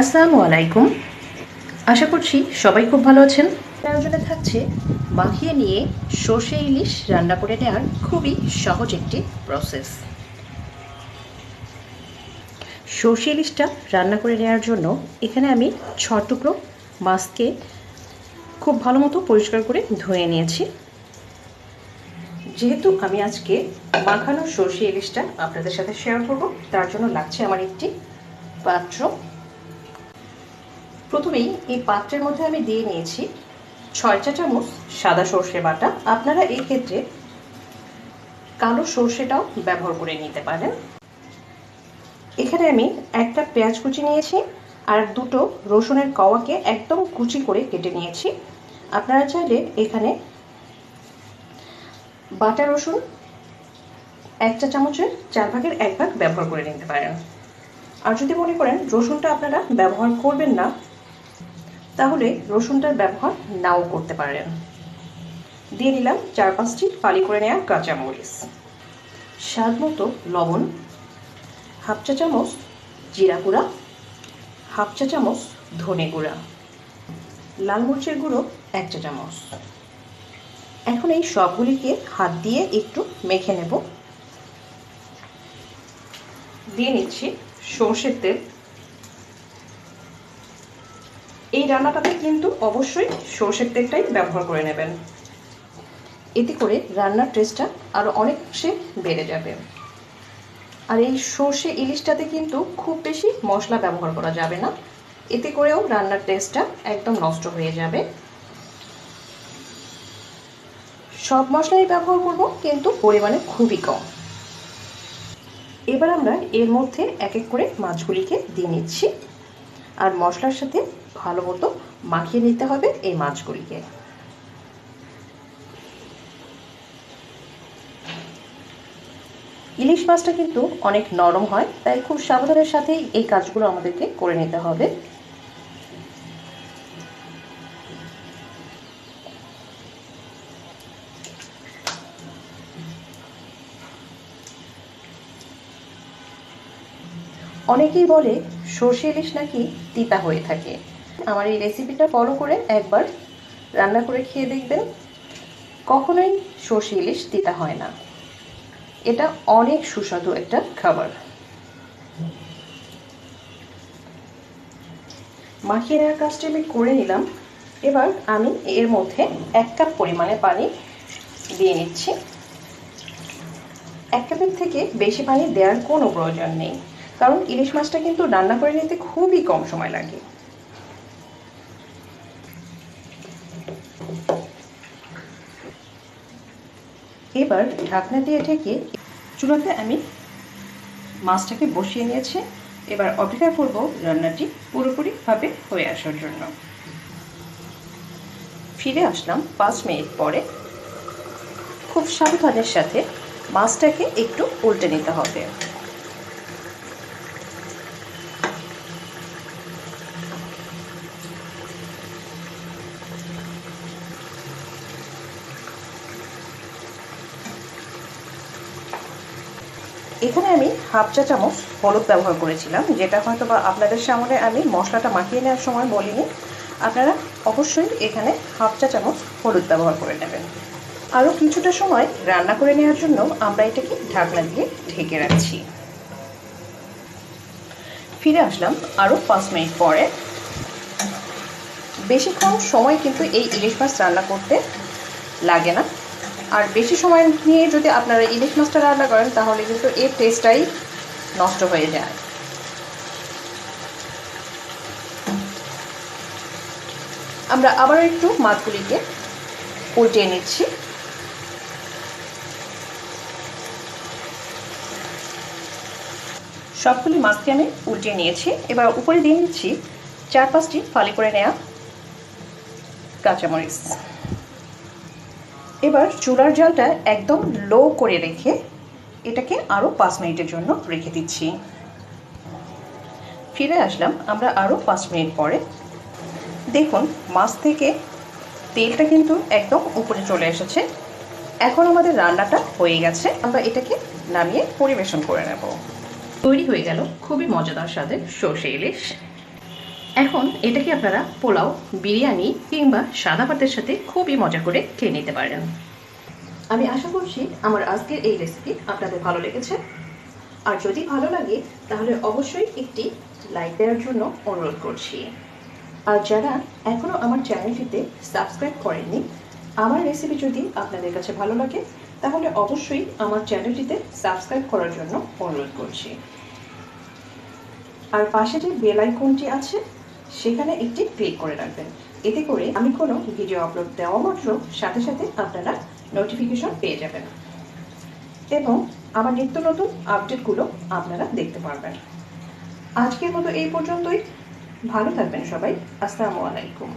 আসসালামু আলাইকুম। আশা করছি সবাই খুব ভালো আছেন। আয়োজনে থাকছে মাখিয়ে নিয়ে সর্ষে ইলিশ রান্না করে নেওয়ার খুবই সহজ একটি প্রসেস সর্ষে ইলিশটা রান্না করে নেওয়ার জন্য এখানে আমি ছ টুকরো মাছকে খুব ভালো মতো পরিষ্কার করে ধুয়ে নিয়েছি। যেহেতু আমি আজকে মাখানো সর্ষে ইলিশটা আপনাদের সাথে শেয়ার করব, তার জন্য লাগছে আমার একটি পাত্র। প্রথমেই এই পাত্রের মধ্যে আমি দিয়ে নিয়েছি ছয় চা চামচ সাদা সর্ষে বাটা। আপনারা এই ক্ষেত্রে কালো সর্ষেটাও ব্যবহার করে নিতে পারেন। এখানে আমি একটা পেঁয়াজ কুচি নিয়েছি আর দুটো রসুনের কওয়াকে একদম কুচি করে কেটে নিয়েছি। আপনারা চাইলে এখানে বাটা রসুন এক চা চামচের চার ভাগের এক ভাগ ব্যবহার করে নিতে পারেন। আর যদি মনে করেন রসুনটা আপনারা ব্যবহার করবেন না তাহলে রসুনটার ব্যবহার নাও করতে পারেন। দিয়ে নিলাম চার পাঁচটি ফালি করে নেওয়া কাঁচামরিচ স্বাদ মতো লবণ, হাফ চা চামচ জিরা গুঁড়া, হাফ চা চামচ ধনে গুঁড়া, লাল মরিচের গুঁড়ো এক চা চামচ। এখন এই সবগুলিকে হাত দিয়ে একটু মেখে নেব। দিয়ে নিচ্ছি সর্ষের তেল। এই রান্নাটাতে কিন্তু অবশ্যই সর্ষের তেলটাই ব্যবহার করে নেবেন। এতে করে রান্নার টেস্টটা আরও অনেকাংশে বেড়ে যাবে। আর এই সর্ষে ইলিশটাতে কিন্তু খুব বেশি মশলা ব্যবহার করা যাবে না। এতে করেও রান্নার টেস্টটা একদম নষ্ট হয়ে যাবে। সব মশলাই ব্যবহার করব কিন্তু পরিমাণে খুবই কম। এবার আমরা এর মধ্যে এক এক করে মাছগুলিকে দিয়ে নিচ্ছি। আর মশলার সাথে ভালো মতো মাখিয়ে নিতে হবে এই মাছগুলিকে। ইলিশ মাছটা কিন্তু অনেক নরম হয়, তাই খুব সাবধানের সাথেই এই কাজগুলো আমাদেরকে করে নিতে হবে। অনেকেই বলে সর্ষে ইলিশ নাকি তিতা হয়ে থাকে। আমার এই রেসিপিটা ফলো করে একবার রান্না করে খেয়ে দেখবেন, কখনোই সর্ষে ইলিশ দিতে হয় না। এটা অনেক সুস্বাদু একটা খাবার। মাখিয়ে নেওয়ার কাজটি আমি করে নিলাম। এবার আমি এর মধ্যে এক কাপ পরিমাণে পানি দিয়ে নিচ্ছি। এক কাপের থেকে বেশি পানি দেওয়ার কোনো প্রয়োজন নেই, কারণ ইলিশ মাছটা কিন্তু রান্না করে নিতে খুবই কম সময় লাগে। এবার ঢাকনা দিয়ে ঢেকে চুলাতে আমি মাছটাকে বসিয়ে নিয়েছি। এবার অপেক্ষা করব রান্নাটি পুরোপুরিভাবে হয়ে আসার জন্য। ফিরে আসলাম পাঁচ মিনিট পরে। খুব সাবধানের সাথে মাছটাকে একটু উল্টে নিতে হবে। এখানে আমি হাফ চা চামচ হলুদ ব্যবহার করেছিলাম, যেটা হয়তো বা আপনাদের সামনে আমি মশলাটা মাখিয়ে নেওয়ার সময় বলিনি। আপনারা অবশ্যই এখানে হাফ চা চামচ হলুদ ব্যবহার করে নেবেন। আরও কিছুটা সময় রান্না করে নেওয়ার জন্য আমরা এটাকে ঢাকনা দিয়ে ঢেকে রাখছি। ফিরে আসলাম আরও পাঁচ মিনিট পরে। বেশিক্ষণ সময় কিন্তু এই ইলিশ মাছ রান্না করতে লাগে না। আর বেশি সময় নিয়ে যদি আপনারা ইলিশ মাছটা রান্না করেন, তাহলে কিন্তু এর টেস্টটাই নষ্ট হয়ে যায়। আমরা আবার একটু মাছগুলিকে উল্টিয়ে নিচ্ছি। সবগুলি মাছকে আমি উল্টিয়ে নিয়েছি। এবার উপরে দিয়ে নিচ্ছি চার পাঁচটি ফালি করে নেওয়া কাঁচামরিচ। এবার চুলার জলটা একদম লো করে রেখে এটাকে আরও পাঁচ মিনিটের জন্য রেখে দিচ্ছি। ফিরে আসলাম আমরা আরও পাঁচ মিনিট পরে। দেখুন, মাছ থেকে তেলটা কিন্তু একদম উপরে চলে এসেছে। এখন আমাদের রান্নাটা হয়ে গেছে। আমরা এটাকে নামিয়ে পরিবেশন করে নেব। তৈরি হয়ে গেল খুবই মজাদার স্বাদের সর্ষে ইলিশ। এখন এটাকে আপনারা পোলাও, বিরিয়ানি কিংবা সাদা ভাতের সাথে খুবই মজা করে খেয়ে নিতে পারেন। আমি আশা করছি আমার আজকের এই রেসিপি আপনাদের ভালো লেগেছে। আর যদি ভালো লাগে, তাহলে অবশ্যই একটি লাইক দেওয়ার জন্য অনুরোধ করছি। আর যারা এখনও আমার চ্যানেলটিতে সাবস্ক্রাইব করেননি, আমার রেসিপি যদি আপনাদের কাছে ভালো লাগে, তাহলে অবশ্যই আমার চ্যানেলটিতে সাবস্ক্রাইব করার জন্য অনুরোধ করছি। আর পাশে যে বেল আইকনটি আছে সেখানে একটি ক্লিক করে রাখবেন। এতে করে আমি কোনো ভিডিও আপলোড দেওয়া মাত্র সাথে সাথে আপনারা নোটিফিকেশন পেয়ে যাবেন। এবং আমার নিত্য নতুন আপডেটগুলো আপনারা দেখতে পারবেন। আজকের মতো এই পর্যন্তই। ভালো থাকবেন সবাই। আসসালামু আলাইকুম।